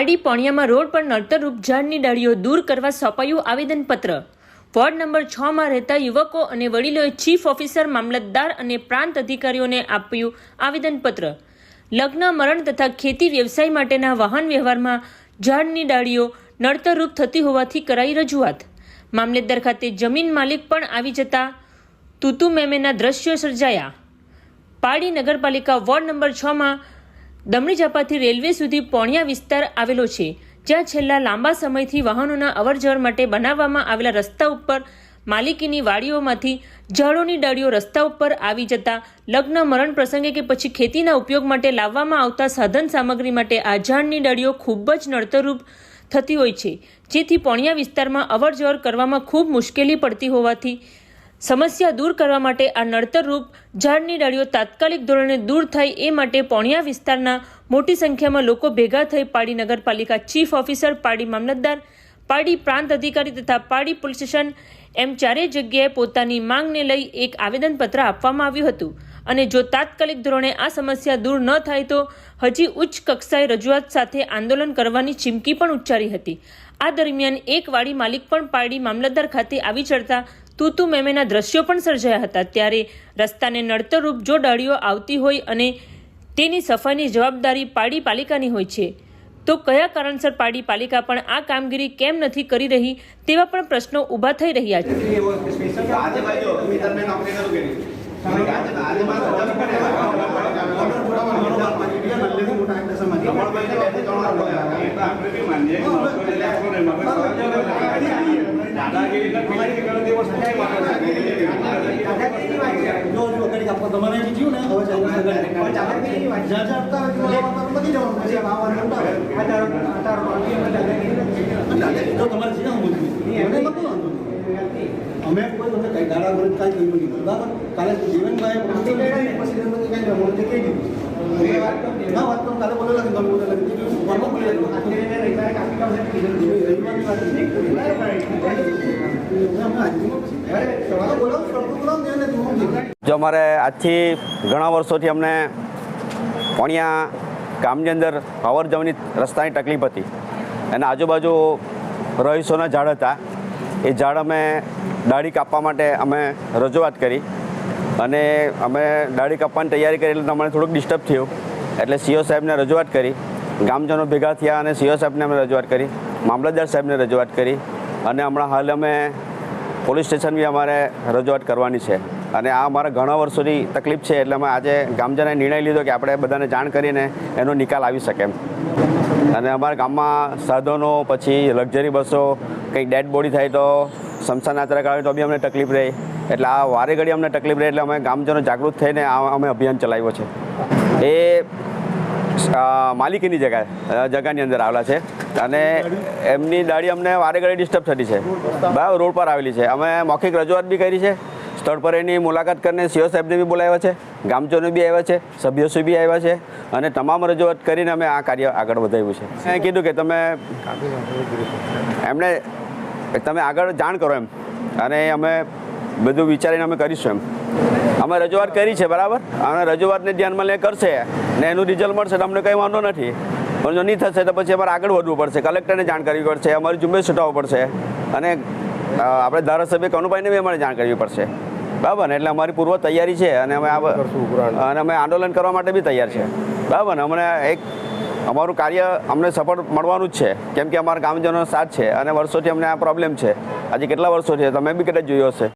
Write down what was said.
આડી પોણિયામાં રોડ પર નડતરરૂપ ઝાડની ડાળીઓ દૂર કરવા સોંપાયું આવેદનપત્ર. વોર્ડ નંબર છ માં રહેતા યુવકો અને વડીલોએ ચીફ ઓફિસર, મામલતદાર અને પ્રાંત અધિકારીઓને આપ્યું આવેદનપત્ર. લગ્ન, મરણ તથા ખેતી વ્યવસાય માટેના વાહન વ્યવહારમાં ઝાડની ડાળીઓ નડતરરૂપ થતી હોવાથી કરાઈ રજૂઆત. મામલતદાર ખાતે જમીન માલિક પણ આવી જતા તુતુ મેમેના દ્રશ્યો સર્જાયા. પાડી નગરપાલિકા વોર્ડ નંબર છમાં દમણી ઝાપાથી રેલવે સુધી પોણિયા વિસ્તાર આવેલો છે, જ્યાં છેલ્લા લાંબા સમયથી વાહનોના અવરજવર માટે બનાવવામાં આવેલા રસ્તા ઉપર માલિકીની વાડીઓમાંથી ઝાડોની ડાળીઓ રસ્તા ઉપર આવી જતા લગ્ન, મરણ પ્રસંગે કે પછી ખેતીના ઉપયોગ માટે લાવવામાં આવતા સાધન સામગ્રી માટે આ ઝાડની ડાળીઓ ખૂબ જ નડતરરૂપ થતી હોય છે, જેથી પોણિયા વિસ્તારમાં અવરજવર કરવામાં ખૂબ મુશ્કેલી પડતી હોવાથી સમસ્યા દૂર કરવા માટે આ નડતરરૂપ ઝાડની ડાળીઓ તાત્કાલિક ધોરણે દૂર થાય એ માટે પોણિયા વિસ્તારના મોટી સંખ્યામાં લોકો ભેગા થઈ પાડી નગરપાલિકા ચીફ ઓફિસર, પાડી મામલતદાર, પાડી પ્રાંત અધિકારી તથા પાડી પોલીસ સ્ટેશન એમ ચારેય જગ્યાએ પોતાની માંગને લઈ એક આવેદનપત્ર આપવામાં આવ્યું હતું. અને જો તાત્કાલિક ધોરણે આ સમસ્યા દૂર ન થાય તો હજી ઉચ્ચ કક્ષાએ રજૂઆત સાથે આંદોલન કરવાની ચીમકી પણ ઉચ્ચારી હતી. આ દરમિયાન એક વાડી માલિક પણ પાડી મામલતદાર ખાતે આવી ચડતા તૂતુ મેમેના દ્રશ્યો પણ સર્જાયા હતા. ત્યારે રસ્તાને નડતરરૂપ જો ડાળીઓ આવતી હોય અને તેની સફાઈની જવાબદારી પાડી પાલિકાની હોય છે તો કયા કારણસર પાડી પાલિકા પણ આ કામગીરી કેમ નથી કરી રહી તેવા પણ પ્રશ્નો ઊભા થઈ રહ્યા છે. જો કરું જો જો ઘડીક તમારે જે જવાનું. પછી અમે કોઈ વખત કઈ દાડા વરસ કાંઈ કહ્યું નહીં બરાબર કાલે જીવનભાઈ કરી, બધી કાંઈ મને તે કહી દીધું વાત તો કાલે બોલેલા તમે બોલેલા રવિવારની નથી. અમે આજની પછી બોલો બોલાવો ને એને તું જો અમારે આજથી ઘણા વર્ષોથી અમને પોણિયા ગામની અંદર અવર જવરની રસ્તાની તકલીફ હતી અને આજુબાજુ રહીશોના ઝાડ હતા. એ ઝાડ અમે દાઢી કાપવા માટે અમે રજૂઆત કરી અને અમે દાઢી કાપવાની તૈયારી કરી એટલે અમને થોડુંક ડિસ્ટર્બ થયું. એટલે સીઓ સાહેબને રજૂઆત કરી, ગામજનો ભેગા થયા અને સીઓ સાહેબને અમે રજૂઆત કરી, મામલતદાર સાહેબને રજૂઆત કરી અને હમણાં હાલ અમે પોલીસ સ્ટેશન બી અમારે રજૂઆત કરવાની છે. અને આ અમારા ઘણા વર્ષોની તકલીફ છે, એટલે અમે આજે ગામજનાએ નિર્ણય લીધો કે આપણે બધાને જાણ કરીને એનો નિકાલ આવી શકે એમ. અને અમારા ગામમાં સાધનો, પછી લક્ઝરી બસો કંઈક ડેડ બોડી થાય તો સમસાન યાત્રા કરાવે તો બી અમને તકલીફ રહે. એટલે આ વારે ઘડી અમને તકલીફ રહે, એટલે અમે ગામજનો જાગૃત થઈને આ અમે અભિયાન ચલાવ્યો છે. એ માલિકીની જગ્યાએ જગ્યાની અંદર આવેલા છે. અને એમની દાડી અમને વારે ઘડી ડિસ્ટર્બ થતી છે. બરાબર, રોડ પર આવેલી છે. અમે મૌખિક રજૂઆત બી કરી છે. સ્થળ પર એની મુલાકાત કરીને સીઓ સાહેબને બી બોલાવ્યા છે. ગામજનો બી આવ્યા છે. સભ્યો બી આવ્યા છે. અને તમામ રજૂઆત કરીને અમે આ કાર્ય આગળ વધાવ્યું છે. મેં કીધું કે તમે એમણે તમે આગળ જાણ કરો એમ. અને અમે બધું વિચારીને અમે કરીશું એમ. અમે રજૂઆત કરી છે, બરાબર? અને રજૂઆતને ધ્યાનમાં લે કરશે. ને એનું રિઝલ્ટ મળશે તો અમને કંઈ વાંધો નથી. પણ જો નહીં થશે તો પછી અમારે આગળ વધવું પડશે. કલેક્ટરને જાણ કરવી પડશે અમારી ઝુંબેશ છૂટાવવું પડશે. અને આપણે ધારાસભ્ય કનુભાઈને બી અમારે જાણ કરવી પડશે. બરાબર ને? એટલે અમારી પૂર્વ તૈયારી છે અને અમે આ અને અમે આંદોલન કરવા માટે બી તૈયાર છે. બરાબર ને? અમને એક અમારું કાર્ય અમને સફળ મળવાનું જ છે. કેમ કે અમારા ગામજનો સાથ છે અને વર્ષોથી અમને આ પ્રોબ્લેમ છે. આજે કેટલા વર્ષો છે? તમે બી કદાચ જોયો હશે?